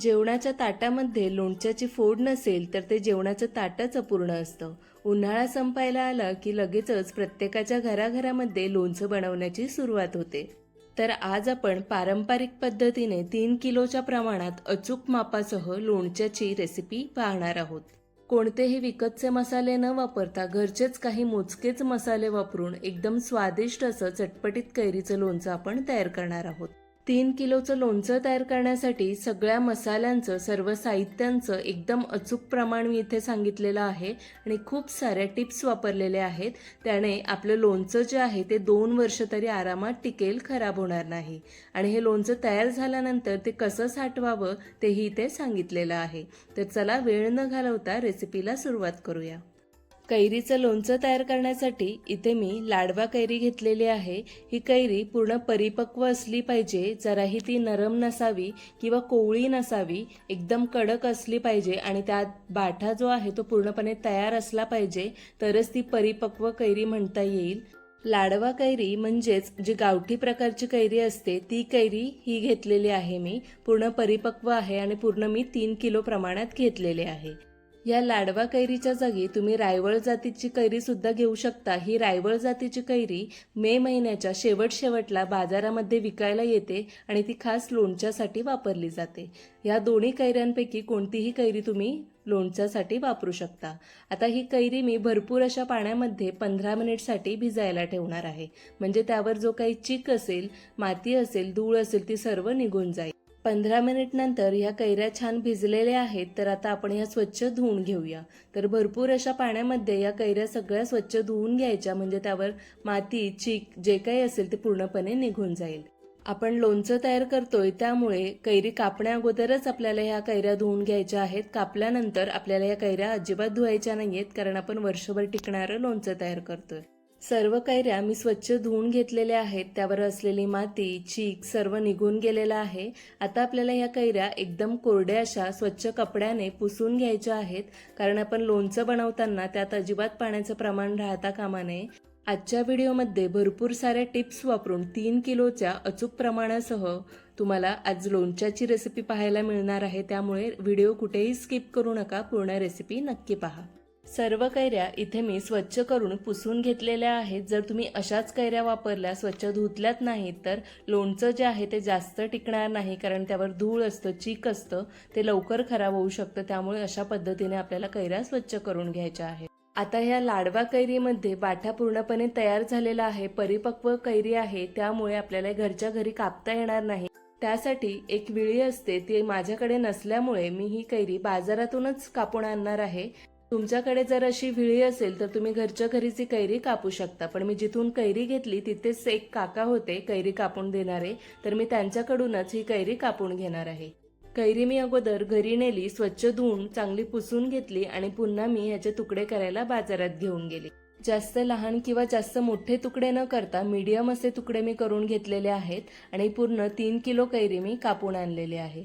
जेवणाच्या ताटामध्ये लोणच्याची फोड नसेल तर ते जेवणाचं ताटच अपूर्ण असतं. उन्हाळा संपायला आला की लगेचच प्रत्येकाच्या घराघरामध्ये लोणचं बनवण्याची सुरुवात होते. तर आज आपण पारंपरिक पद्धतीने तीन किलोच्या प्रमाणात अचूक मापासह लोणच्याची रेसिपी पाहणार आहोत. कोणतेही विकतचे मसाले न वापरता घरचेच काही मोजकेच मसाले वापरून एकदम स्वादिष्ट असं चटपटीत कैरीचं लोणचं आपण तयार करणार आहोत. तीन किलोचं लोणचं तयार करण्यासाठी सगळ्या मसाल्यांचं सर्व साहित्यांचं एकदम अचूक प्रमाण मी इथे सांगितलेलं आहे आणि खूप साऱ्या टिप्स वापरलेल्या आहेत. त्याने आपलं लोणचं जे आहे ते दोन वर्ष तरी आरामात टिकेल खराब होणार नाही. आणि हे लोणचं तयार झाल्यानंतर ते कसं साठवावं तेही इथे सांगितलेलं आहे. तर चला वेळ न घालवता रेसिपीला सुरुवात करूया. कैरीचं लोणचं तयार करण्यासाठी इथे मी लाडवा कैरी घेतलेली आहे. ही कैरी पूर्ण परिपक्व असली पाहिजे जराही ती नरम नसावी किंवा कोवळी नसावी एकदम कडक असली पाहिजे आणि त्यात बाठा जो आहे तो पूर्णपणे तयार असला पाहिजे तरच ती परिपक्व कैरी म्हणता येईल. लाडवा कैरी म्हणजेच जी गावठी प्रकारची कैरी असते ती कैरी ही घेतलेली आहे मी. पूर्ण परिपक्व आहे आणि पूर्ण मी तीन किलो प्रमाणात घेतलेले आहे. या लाडवा कैरीच्या जागी तुम्ही रायवळ जातीची कैरी सुद्धा घेऊ शकता. ही रायवळ जातीची कैरी मे महिन्याच्या शेवट शेवटला बाजारामध्ये विकायला येते आणि ती खास लोणच्यासाठी वापरली जाते. या दोन्ही कैऱ्यांपैकी कोणतीही कैरी तुम्ही लोणच्यासाठी वापरू शकता. आता ही कैरी मी भरपूर अशा पाण्यामध्ये पंधरा मिनिटसाठी भिजायला ठेवणार आहे. म्हणजे त्यावर जो काही चीक असेल माती असेल धूळ असेल ती सर्व निघून जाईल. पंधरा मिनिट नंतर ह्या कैऱ्या छान भिजलेल्या आहेत तर आता आपण ह्या स्वच्छ धुवून घेऊया. तर भरपूर अशा पाण्यामध्ये या कैऱ्या सगळ्या स्वच्छ धुवून घ्यायच्या म्हणजे त्यावर माती चीक जे काही असेल ते पूर्णपणे निघून जाईल. आपण लोणचं तयार करतोय त्यामुळे कैरी कापण्या अगोदरच आपल्याला ह्या कैऱ्या धुवून घ्यायच्या आहेत. कापल्यानंतर आपल्याला या कैऱ्या अजिबात धुवायच्या नाहीयेत कारण आपण वर्षभर टिकणारं लोणचं तयार करतोय. सर्व कैऱ्या मी स्वच्छ धुवून घेतलेल्या आहेत त्यावर असलेली माती चीक सर्व निघून गेलेलं आहे. आता आपल्याला या कैऱ्या एकदम कोरड्या अशा स्वच्छ कपड्याने पुसून घ्यायच्या आहेत कारण आपण लोणचं बनवताना त्यात अजिबात पाण्याचं प्रमाण राहता कामा नये. आजच्या व्हिडिओमध्ये भरपूर साऱ्या टिप्स वापरून तीन किलोच्या अचूक प्रमाणासह तुम्हाला आज लोणच्याची रेसिपी पाहायला मिळणार आहे त्यामुळे व्हिडिओ कुठेही स्किप करू नका पूर्ण रेसिपी नक्की पहा. सर्व कैऱ्या इथे मी स्वच्छ करून पुसून घेतलेल्या आहेत. जर तुम्ही अशाच कैऱ्या वापरल्या स्वच्छ धुतल्यात नाहीत तर लोणचं जे आहे ते जास्त टिकणार नाही कारण त्यावर धूळ असतं चीक असतं ते लवकर खराब होऊ शकतं. त्यामुळे अशा पद्धतीने आपल्याला कैऱ्या स्वच्छ करून घ्यायच्या आहेत. आता ह्या लाडवा कैरीमध्ये बाठा पूर्णपणे तयार झालेला आहे परिपक्व कैरी आहे त्यामुळे आपल्याला घरच्या घरी कापता येणार नाही. त्यासाठी एक विळी असते ती माझ्याकडे नसल्यामुळे मी ही कैरी बाजारातूनच कापून आणणार आहे. तुमच्याकडे जर अशी विळी असेल तर तुम्ही घरच्या घरीची कैरी कापू शकता. पण मी जिथून कैरी घेतली तिथेच एक काका होते कैरी कापून देणारे. तर मी त्यांच्याकडूनच ही कैरी कापून घेणार आहे. कैरी मी अगोदर घरी नेली स्वच्छ धुवून चांगली पुसून घेतली आणि पुन्हा मी ह्याचे तुकडे करायला बाजारात घेऊन गेले. जास्त लहान किंवा जास्त मोठे तुकडे न करता मीडियम असे तुकडे मी करून घेतलेले आहेत आणि पूर्ण तीन किलो कैरी मी कापून आणलेली आहे.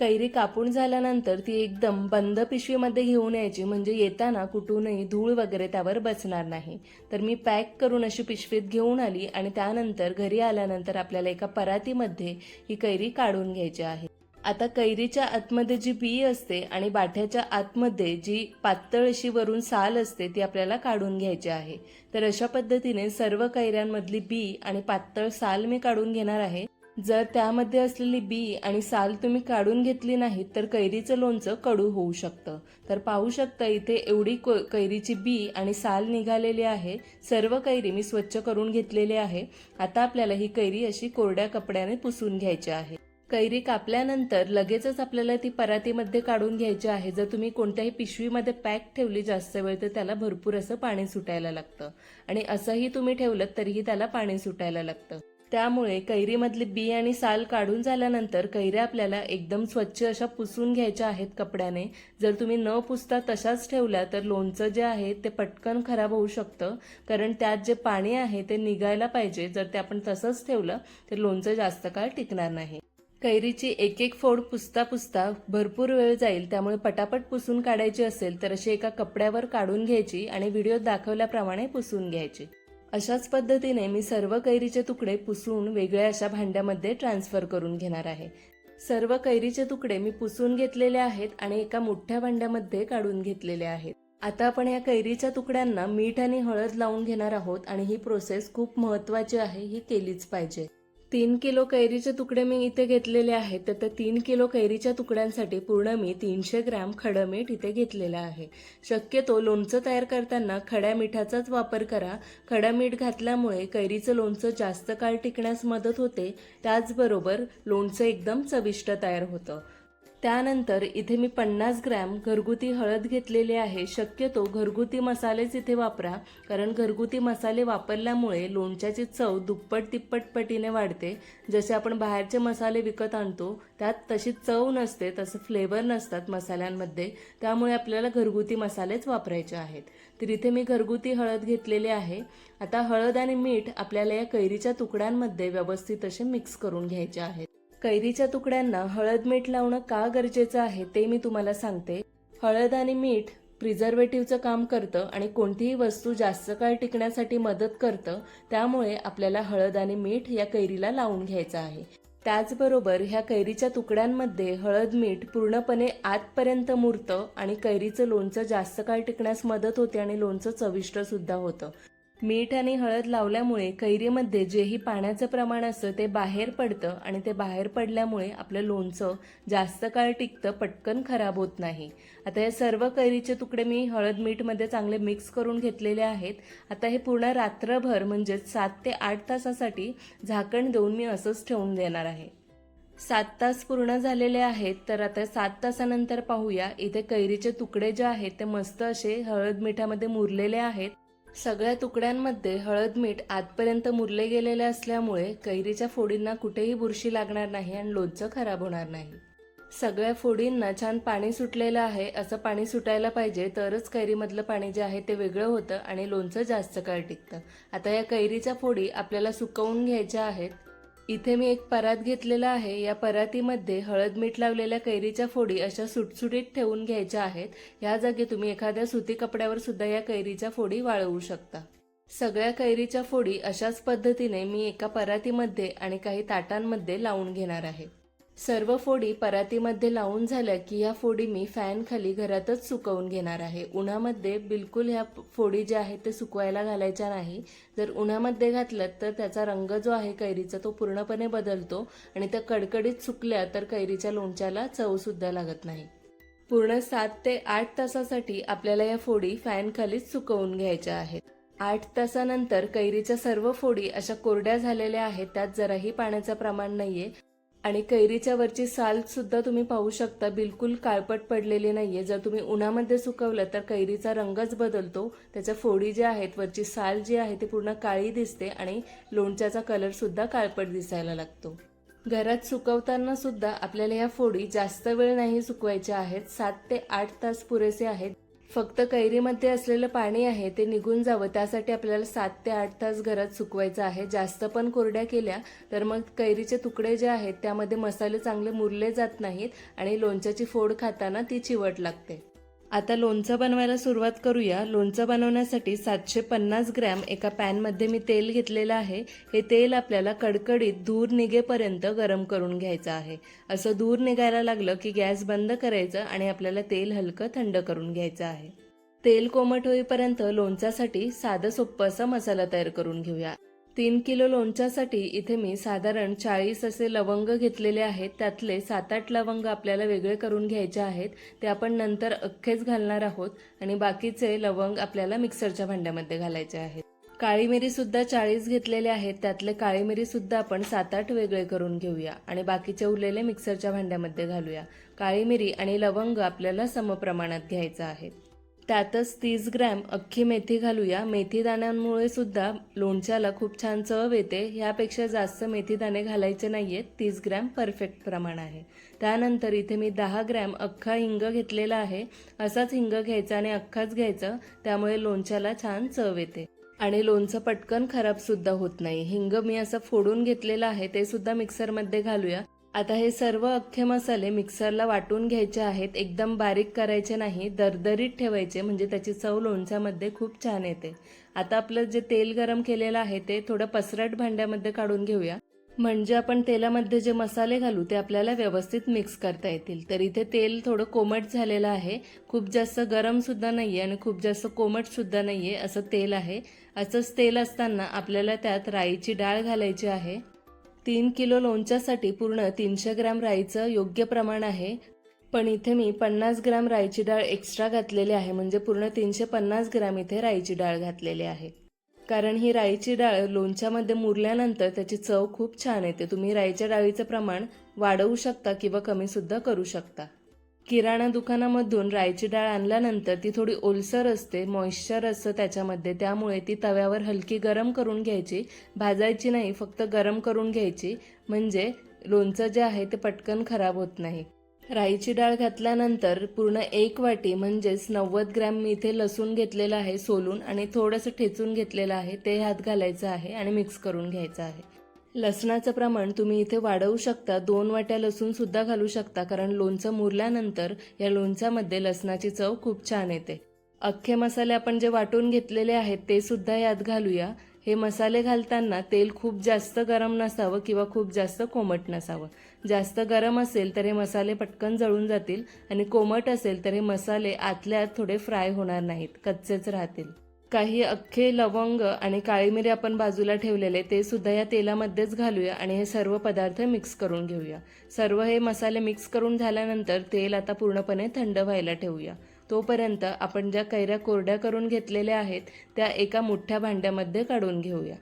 कैरी कापून झाल्यानंतर ती एकदम बंद पिशवीमध्ये घेऊन यायची. म्हणजे येताना कुठूनही धूळ वगैरे त्यावर बसणार नाही. तर मी पॅक करून अशी पिशवीत घेऊन आली आणि त्यानंतर घरी आल्यानंतर आपल्याला एका परातीमध्ये ही कैरी काढून घ्यायची आहे. आता कैरीच्या आतमध्ये जी बी असते आणि बाठ्याच्या आतमध्ये जी पातळ अशी वरून साल असते ती आपल्याला काढून घ्यायची आहे. तर अशा पद्धतीने सर्व कैऱ्यांमधली बी आणि पातळ साल मी काढून घेणार आहे. जर त्यामध्ये असलेली बी आणि साल तुम्ही काढून घेतली नाहीत तर कैरीचं लोणचं कडू होऊ शकतं. तर पाहू शकता इथे एवढी कैरीची बी आणि साल निघालेली आहे. सर्व कैरी मी स्वच्छ करून घेतलेली आहे. आता आपल्याला ही कैरी अशी कोरड्या कपड्याने पुसून घ्यायची आहे. कैरी कापल्यानंतर लगेचच आपल्याला ती परातीमध्ये काढून घ्यायची आहे. जर तुम्ही कोणत्याही पिशवीमध्ये पॅक ठेवली जास्त वेळ तर त्याला भरपूर असं पाणी सुटायला लागतं. आणि असंही तुम्ही ठेवलं तरीही त्याला पाणी सुटायला लागतं. त्यामुळे कैरीमधली बी आणि साल काढून झाल्यानंतर कैऱ्या आपल्याला एकदम स्वच्छ अशा पुसून घ्यायच्या आहेत कपड्याने. जर तुम्ही न पुसता तशाच ठेवल्या तर लोणचं जे आहे ते पटकन खराब होऊ शकतं. कारण त्यात जे पाणी आहे ते निघायला पाहिजे. जर ते आपण तसंच ठेवलं तर लोणचं जास्त काळ टिकणार नाही. कैरीची एक एक फोड पुसता पुसता भरपूर वेळ जाईल. त्यामुळे पटापट पुसून काढायची असेल तर अशी एका कपड्यावर काढून घ्यायची आणि व्हिडिओत दाखवल्याप्रमाणे पुसून घ्यायची. अशाच पद्धतीने मी सर्व कैरीचे तुकडे पुसून वेगळ्या अशा भांड्यामध्ये ट्रान्सफर करून घेणार आहे. सर्व कैरीचे तुकडे मी पुसून घेतलेले आहेत आणि एका मोठ्या भांड्यामध्ये काढून घेतलेले आहेत. आता आपण या कैरीच्या तुकड्यांना मीठ आणि हळद लावून घेणार आहोत आणि ही प्रोसेस खूप महत्वाची आहे ही केलीच पाहिजे. तीन किलो कैरीचे तुकडे मी इथे घेतलेले आहेत. तर त्या तीन किलो कैरीच्या तुकड्यांसाठी पूर्ण मी तीनशे ग्रॅम खडं मीठ इथे घेतलेलं आहे. शक्यतो लोणचं तयार करताना खड्या मिठाचाच वापर करा. खडं मीठ घातल्यामुळे कैरीचं लोणचं जास्त काळ टिकण्यास मदत होते. त्याचबरोबर लोणचं एकदम चविष्ट तयार होतं. त्यानंतर इथे मी पन्नास ग्रॅम घरगुती हळद घेतलेली आहे. शक्यतो घरगुती मसालेच इथे वापरा कारण घरगुती मसाले वापरल्यामुळे लोणच्याची चव दुप्पट तिप्पट पटीने वाढते. जसे आपण बाहेरचे मसाले विकत आणतो त्यात तशी चव नसते तसं फ्लेवर नसतात मसाल्यांमध्ये. त्यामुळे आपल्याला घरगुती मसालेच वापरायचे आहेत. तर इथे मी घरगुती हळद घेतलेली आहे. आता हळद आणि मीठ आपल्याला या कैरीच्या तुकड्यांमध्ये व्यवस्थित असे मिक्स करून घ्यायचे आहेत. कैरीच्या तुकड्यांना हळद मीठ लावणं का गरजेचं आहे ते मी तुम्हाला सांगते. हळद आणि मीठ प्रिझर्वेटिव्हचं काम करतं आणि कोणतीही वस्तू जास्त काळ टिकण्यासाठी मदत करतं त्यामुळे आपल्याला हळद आणि मीठ या कैरीला लावून घ्यायचं आहे. त्याचबरोबर ह्या कैरीच्या तुकड्यांमध्ये हळद मीठ पूर्णपणे आतपर्यंत मुरतं आणि कैरीचं लोणचं जास्त काळ टिकण्यास मदत होते आणि लोणचं चविष्ट सुद्धा होतं. मीठ आणि हळद लावल्यामुळे कैरीमध्ये जेही पाण्याचं प्रमाण असतं ते बाहेर पडतं आणि ते बाहेर पडल्यामुळे आपलं लोणचं जास्त काळ टिकतं पटकन खराब होत नाही. आता हे सर्व कैरीचे तुकडे मी हळद मीठमध्ये चांगले मिक्स करून घेतलेले आहेत. आता हे पूर्ण रात्रभर म्हणजेच सात ते आठ तासासाठी झाकण देऊन मी असंच ठेवून देणार आहे. सात तास पूर्ण झालेले आहेत तर आता सात तासानंतर पाहूया. इथे कैरीचे तुकडे जे आहेत ते मस्त असे हळद मिठामध्ये मुरलेले आहेत. सगळ्या तुकड्यांमध्ये हळद मीठ आतपर्यंत मुरले गेलेले असल्यामुळे कैरीच्या फोडींना कुठेही बुरशी लागणार नाही आणि लोणचं खराब होणार नाही. सगळ्या फोडींना छान पाणी सुटलेलं आहे. असं पाणी सुटायला पाहिजे तरच कैरीमधलं पाणी जे आहे ते वेगळं होतं आणि लोणचं जास्त काळ टिकतं. आता या कैरीच्या फोडी आपल्याला सुकवून घ्यायच्या आहेत. इथे मी एक परात घेतलेला आहे. या परातीमध्ये हळद मीठ लावलेल्या कैरीच्या फोडी अशा सुटसुटीत ठेवून घ्यायच्या आहेत. ह्या जागी तुम्ही एखाद्या सुती कपड्यावर सुद्धा या कैरीच्या फोडी वाळवू शकता. सगळ्या कैरीच्या फोडी अशाच पद्धतीने मी एका परातीमध्ये आणि काही ताटांमध्ये लावून घेणार आहे. सर्व फोडी परातीमध्ये लावून झाल्या की ह्या फोडी मी फॅन खाली घरातच सुकवून घेणार आहे. उन्हामध्ये बिलकुल ह्या फोडी ज्या आहेत ते सुकवायला घालायच्या नाही. जर उन्हामध्ये घातलं तर त्याचा रंग जो आहे कैरीचा तो पूर्णपणे बदलतो आणि त्या कडकडीत सुकल्या तर कैरीच्या लोणच्याला चव सुद्धा लागत नाही. पूर्ण सात ते आठ तासासाठी आपल्याला या फोडी फॅन खालीच सुकवून घ्यायच्या आहेत. आठ तासानंतर कैरीच्या सर्व फोडी अशा कोरड्या झालेल्या आहेत त्यात जराही पाण्याचं प्रमाण नाहीये. आणि कैरीच्या वरची साल सुद्धा तुम्ही पाहू शकता. बिलकुल काळपट पडलेली नाहीये. जर तुम्ही उन्हामध्ये सुकवलं तर कैरीचा रंगच बदलतो. त्याच्या फोडी ज्या आहेत वरची साल जी आहे ती पूर्ण काळी दिसते आणि लोणच्याचा कलर सुद्धा काळपट दिसायला लागतो. घरात सुकवताना सुद्धा आपल्याला या फोडी जास्त वेळ नाही सुकवायच्या आहेत. सात ते आठ तास पुरेसे आहेत. फक्त कैरीमध्ये असलेलं पाणी आहे ते निघून जावं. त्यासाठी आपल्याला सात ते आठ तास घरात सुकवायचं आहे. जास्त पण कोरड्या केल्या तर मग कैरीचे तुकडे जे आहेत त्यामध्ये मसाले चांगले मुरले जात नाहीत आणि लोणच्याची फोड खाताना ती चिवट लागते. आता लोणचं बनवायला सुरुवात करूया. लोणचं बनवण्यासाठी सातशे पन्नास ग्रॅम एका पॅनमध्ये मी तेल घेतलेलं आहे. हे तेल आपल्याला कडकडीत धूर निघेपर्यंत गरम करून घ्यायचं आहे. असं धूर निघायला लागलं की गॅस बंद करायचं आणि आपल्याला तेल हलकं थंड करून घ्यायचं आहे. तेल कोमट होईपर्यंत लोणच्यासाठी साधं सोप्पं असा मसाला तयार करून घेऊया. तीन किलो लोणच्यासाठी इथे मी साधारण चाळीस असे लवंग घेतलेले आहेत. त्यातले सात आठ लवंग आपल्याला वेगळे करून घ्यायचे आहेत. ते आपण नंतर अख्खेच घालणार आहोत आणि बाकीचे लवंग आपल्याला मिक्सरच्या भांड्यामध्ये घालायचे आहेत. काळी मिरीसुद्धा चाळीस घेतलेले आहेत. त्यातले काळी मिरीसुद्धा आपण सात आठ वेगळे करून घेऊया आणि बाकीचे उरलेले मिक्सरच्या भांड्यामध्ये घालूया. काळी मिरी आणि लवंग आपल्याला समप्रमाणात घ्यायचं आहे त्यातच तीस ग्रॅम अख्खी मेथी घालूया. मेथी दाण्यांमुळे सुद्धा लोणच्याला खूप छान चव येते. ह्यापेक्षा जास्त मेथी दाणे घालायचे नाहीयेत. तीस ग्रॅम परफेक्ट प्रमाण आहे. त्यानंतर इथे मी दहा ग्रॅम अख्खा हिंग घेतलेला आहे. असाच हिंग घ्यायचा आणि अख्खाच घ्यायचा. त्यामुळे लोणच्याला छान चव येते. आणि लोणचं पटकन खराब सुद्धा होत नाही. हिंग मी असं फोडून घेतलेलं आहे. ते सुद्धा मिक्सरमध्ये घालूया. आता हे सर्व अख्खे मसाले मिक्सरला वाटून घ्यायचे आहेत. एकदम बारीक करायचे नाही दरदरीत ठेवायचे म्हणजे त्याची चव लोणच्यामध्ये खूप छान येते. आता आपलं जे तेल गरम केलेलं आहे ते थोडं पसरट भांड्यामध्ये काढून घेऊया. म्हणजे आपण तेलामध्ये जे मसाले घालू ते आपल्याला व्यवस्थित मिक्स करता येतील. तर इथे तेल थोडं कोमट झालेलं आहे. खूप जास्त गरमसुद्धा नाही आहे आणि खूप जास्त कोमटसुद्धा नाही आहे असं तेल आहे. असंच तेल असताना आपल्याला त्यात राईची डाळ घालायची आहे. तीन किलो लोणच्यासाठी पूर्ण तीनशे ग्रॅम राईचं योग्य प्रमाण आहे. पण इथे मी पन्नास ग्रॅम राईची डाळ एक्स्ट्रा घातलेली आहे. म्हणजे पूर्ण तीनशे पन्नास ग्रॅम इथे राईची डाळ घातलेली आहे. कारण ही राईची डाळ लोणच्यामध्ये मुरल्यानंतर त्याची चव खूप छान येते. तुम्ही राईच्या डाळीचं प्रमाण वाढवू शकता किंवा कमीसुद्धा करू शकता. किराणा दुकानामधून राईची डाळ आणल्यानंतर ती थोडी ओलसर असते मॉइश्चर असतं त्याच्यामध्ये. त्यामुळे ती तव्यावर हलकी गरम करून घ्यायची. भाजायची नाही फक्त गरम करून घ्यायची. म्हणजे लोणचं जे आहे ते पटकन खराब होत नाही. राईची डाळ घातल्यानंतर पूर्ण एक वाटी म्हणजेच नव्वद ग्रॅम मी इथे लसूण घेतलेलं आहे सोलून आणि थोडंसं ठेचून घेतलेलं आहे. ते ह्यात घालायचं आहे आणि मिक्स करून घ्यायचं आहे. लसणाचं प्रमाण तुम्ही इथे वाढवू शकता. दोन वाट्या लसूण सुद्धा घालू शकता कारण लोणचं मुरल्यानंतर या लोणच्यामध्ये लसणाची चव खूप छान येते. अख्खे मसाले आपण जे वाटून घेतलेले आहेत ते सुद्धा यात घालूया. हे मसाले घालताना तेल खूप जास्त गरम नसावं किंवा खूप जास्त कोमट नसावं. जास्त गरम असेल तर हे मसाले पटकन जळून जातील आणि कोमट असेल तर हे मसाले आतल्या आत थोडे फ्राय होणार नाहीत कच्चेच राहतील. काही अख्खे लवंग आणि काळी मिरी आपण बाजूला ठेवलेले ते सुद्धा या तेलामध्येच घालूया आणि हे सर्व पदार्थ मिक्स करून घेऊया. सर्व हे मसाले मिक्स करून झाल्यानंतर तेल आता पूर्णपणे थंड व्हायला ठेवूया. तोपर्यंत आपण ज्या कैऱ्या कोरड्या करून घेतलेल्या आहेत त्या एका मोठ्या भांड्यामध्ये काढून घेऊया.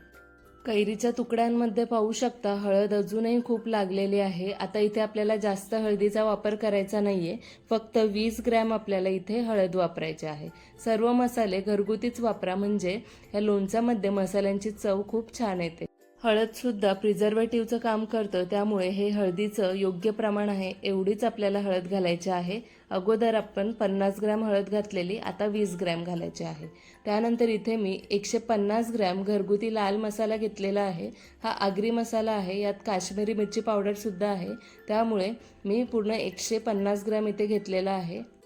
कैरीच्या तुकड्यांमध्ये पाहू शकता हळद अजूनही खूप लागलेली आहे. आता इथे आपल्याला जास्त हळदीचा वापर करायचा नाहीये. फक्त वीस ग्रॅम आपल्याला इथे हळद वापरायची आहे. सर्व मसाले घरगुतीच वापरा म्हणजे या लोणच्यामध्ये मसाल्यांची चव खूप छान येते. हळद सुद्धा प्रिझर्वेटिव्हचं काम करतं. त्यामुळे हे हळदीचं योग्य प्रमाण आहे एवढीच आपल्याला हळद घालायची आहे. अगोदर आपण पन्नास ग्रॅम हळद घातलेली आता वीस ग्रॅम घालायची आहे. त्यानंतर इथे मी एकशे पन्नास ग्रॅम घरगुती लाल मसाला घेतलेला आहे. हा आगरी मसाला आहे यात काश्मीरी मिरची पावडरसुद्धा आहे. त्यामुळे मी पूर्ण एकशे पन्नास ग्रॅम इथे घेतलेला आहे.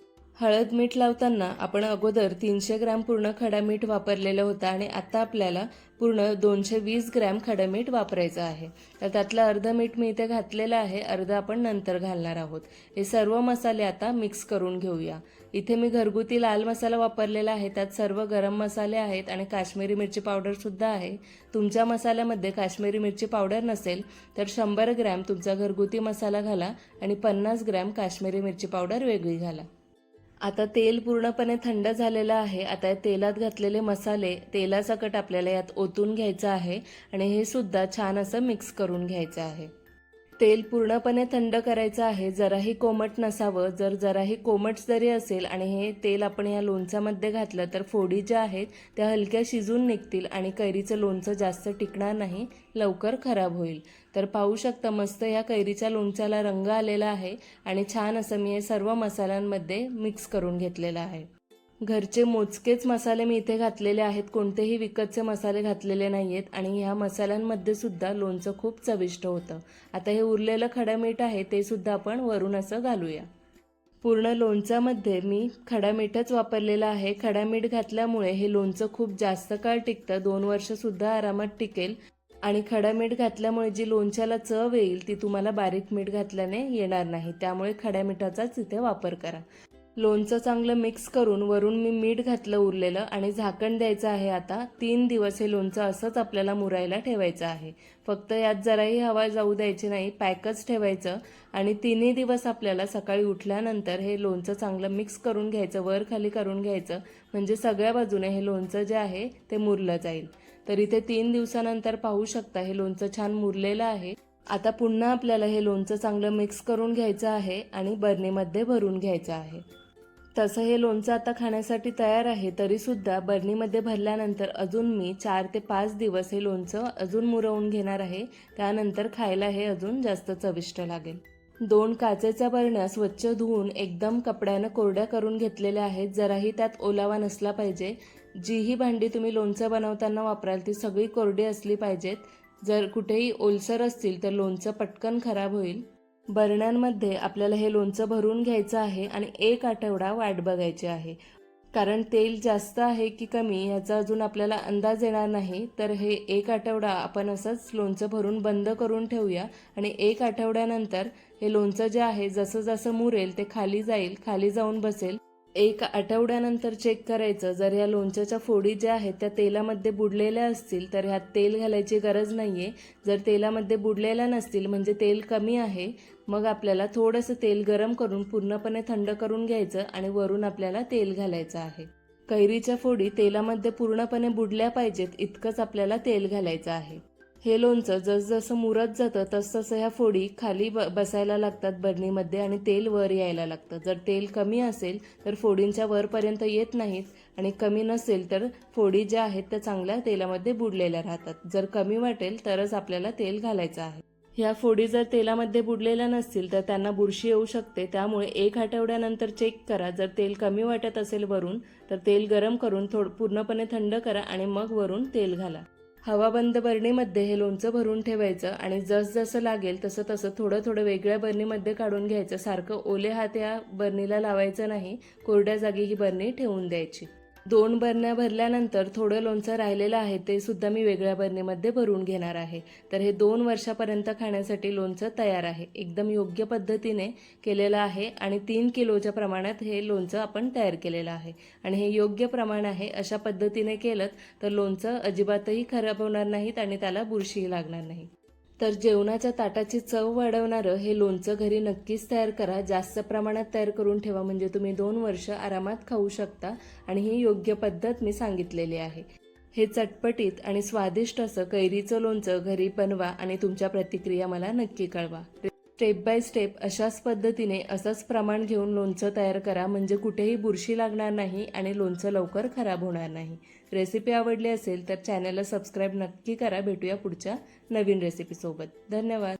हळद मीठ लावताना आपण अगोदर तीनशे ग्रॅम पूर्ण खडा मीठ वापरलेलं होतं आणि आता आपल्याला पूर्ण दोनशे वीस ग्रॅम खडं मीठ वापरायचं आहे. तर त्यातलं अर्ध मीठ मी इथे घातलेलं आहे. अर्ध आपण नंतर घालणार आहोत. हे सर्व मसाले आता मिक्स करून घेऊया. इथे मी घरगुती लाल मसाला वापरलेला आहे. त्यात सर्व गरम मसाले आहेत आणि काश्मीरी मिरची पावडरसुद्धा आहे. तुमच्या मसाल्यामध्ये काश्मीरी मिरची पावडर नसेल तर शंभर ग्रॅम तुमचा घरगुती मसाला घाला आणि पन्नास ग्रॅम काश्मीरी मिरची पावडर वेगळी घाला. आता तेल पूर्णपणे थंड झालेलं आहे. आता या तेलात घातलेले मसाले तेलासकट आपल्याला यात ओतून घ्यायचं आहे आणि हे सुद्धा छान असं मिक्स करून घ्यायचं आहे. तेल पूर्णपणे थंड करायचं आहे. जराही कोमट नसावं. जर जराही कोमट जरी असेल आणि हे तेल आपण या लोणच्यामध्ये घातलं तर फोडी ज्या आहेत त्या हलक्या शिजून निघतील आणि कैरीचं लोणचं जास्त टिकणार नाही लवकर खराब होईल. तर पाहू शकता मस्त या कैरीच्या लोणच्याला रंग आलेला आहे आणि छान असं मी हे सर्व मसाल्यांमध्ये मिक्स करून घेतलेलं आहे. घरचे मोजकेच मसाले मी इथे घातलेले आहेत. कोणतेही विकतचे मसाले घातलेले नाही आहेत आणि ह्या मसाल्यांमध्ये सुद्धा लोणचं खूप चविष्ट होतं. आता हे उरलेलं खडा मीठ आहे ते सुद्धा आपण वरून असं घालूया. पूर्ण लोणच्यामध्ये मी खडा मीठच वापरलेलं आहे. खडा मीठ घातल्यामुळे हे लोणचं खूप जास्त काळ टिकतं. दोन वर्षसुद्धा आरामात टिकेल. आणि खडा मीठ घातल्यामुळे जी लोणच्याला चव येईल ती तुम्हाला बारीक मीठ घातल्याने येणार नाही. त्यामुळे खड्या मिठाचाच इथे वापर करा. लोणचं चांगलं मिक्स करून वरून मी मीठ घातलं उरलेलं आणि झाकण द्यायचं आहे आता. तीन दिवस हे लोणचं असंच आपल्याला मुरायला ठेवायचं आहे. फक्त यात जराही हवा जाऊ द्यायची नाही पॅकच ठेवायचं आणि तिन्ही दिवस आपल्याला सकाळी उठल्यानंतर हे लोणचं चांगलं मिक्स करून घ्यायचं वर खाली करून घ्यायचं. म्हणजे सगळ्या बाजूने हे लोणचं जे आहे ते मुरलं जाईल. तर इथे तीन दिवसानंतर पाहू शकता हे लोणचं छान मुरलेलं आहे. आता पुन्हा आपल्याला हे लोणचं चांगलं मिक्स करून घ्यायचं आहे आणि बर्नीमध्ये भरून घ्यायचं आहे. तसं हे लोणचं आता खाण्यासाठी तयार आहे तरीसुद्धा बर्नीमध्ये भरल्यानंतर अजून मी चार ते पाच दिवस हे लोणचं अजून मुरवून घेणार आहे. त्यानंतर खायला हे अजून जास्त चविष्ट लागेल. दोन काचेच्या बरण्या स्वच्छ धुवून एकदम कपड्यानं कोरड्या करून घेतलेल्या आहेत. जराही त्यात ओलावा नसला पाहिजे. जीही भांडी तुम्ही लोणचं बनवताना वापराल ती सगळी कोरडी असली पाहिजेत. जर कुठेही ओलसर असतील तर लोणचं पटकन खराब होईल. बरण्यांमध्ये आपल्याला हे लोणचं भरून घ्यायचं आहे आणि एक आठवडा वाट बघायची आहे. कारण तेल जास्त आहे की कमी याचा अजून आपल्याला अंदाज येणार नाही तर हे एक आठवडा आपण असंच लोणचं भरून बंद करून ठेवूया आणि एक आठवड्यानंतर हे लोणचं जे आहे जसं जसं मुरेल ते खाली जाईल खाली जाऊन बसेल. एक आठवड्यानंतर चेक करायचं. जर ह्या लोणच्याच्या फोडी ज्या आहेत त्या तेलामध्ये बुडलेल्या असतील तर ह्यात तेल घालायची गरज नाही आहे जर तेलामध्ये बुडलेल्या नसतील म्हणजे तेल कमी आहे मग आपल्याला थोडंसं तेल गरम करून पूर्णपणे थंड करून घ्यायचं आणि वरून आपल्याला तेल घालायचं आहे. कैरीच्या फोडी तेलामध्ये पूर्णपणे बुडल्या पाहिजेत इतकंच आपल्याला तेल घालायचं आहे. हे लोणचं जसजसं मुरत जातं तसतसं ह्या फोडी खाली ब बसायला लागतात बरणीमध्ये आणि तेल वर यायला लागतं. जर तेल कमी असेल तर फोडींच्या वरपर्यंत येत नाहीत आणि कमी नसेल तर फोडी ज्या आहेत त्या चांगल्या तेलामध्ये बुडलेल्या राहतात. जर कमी वाटेल तरच आपल्याला तेल घालायचं आहे. ह्या फोडी जर तेलामध्ये बुडलेल्या नसतील तर त्यांना बुरशी येऊ शकते. त्यामुळे एक आठवड्यानंतर चेक करा. जर तेल कमी वाटत असेल वरून तर तेल गरम करून थोड पूर्णपणे थंड करा आणि मग वरून तेल घाला. हवाबंद बरणीमध्ये हे लोणचं भरून ठेवायचं आणि जसजसं लागेल तसं तसं थोडं थोडं वेगळ्या बरणीमध्ये काढून घ्यायचं. सारखं ओले हात या बरणीला लावायचं नाही. कोरड्या जागी ही बरणी ठेवून द्यायची. दोन बरण्या भरल्यानंतर थोडं लोणचं राहिलेलं आहे ते सुद्धा मी वेगळ्या बरणीमध्ये भरून घेणार आहे. तर हे दोन वर्षापर्यंत खाण्यासाठी लोणचं तयार आहे. एकदम योग्य पद्धतीने केलेलं आहे आणि तीन किलोच्या प्रमाणात हे लोणचं आपण तयार केलेलं आहे. आणि हे योग्य प्रमाण आहे अशा पद्धतीने केलं तर लोणचं अजिबातही खराब होणार नाहीत आणि त्याला बुरशीही लागणार नाही. तर जेवणाच्या ताटाची चव वाढवणारं हे लोणचं घरी नक्कीच तयार करा. जास्त प्रमाणात तयार करून ठेवा म्हणजे तुम्ही दोन वर्ष आरामात खाऊ शकता आणि ही योग्य पद्धत मी सांगितलेली आहे. हे चटपटीत आणि स्वादिष्ट असं कैरीचं लोणचं घरी बनवा आणि तुमच्या प्रतिक्रिया मला नक्की कळवा. स्टेप बाय स्टेप अशाच पद्धतीने असंच प्रमाण घेऊन लोणचं तयार करा म्हणजे कुठेही बुरशी लागणार नाही आणि लोणचं लवकर खराब होणार नाही. रेसिपी आवडली असेल तर चॅनलला सबस्क्राईब नक्की करा. भेटूया पुढच्या नवीन रेसिपीसोबत धन्यवाद.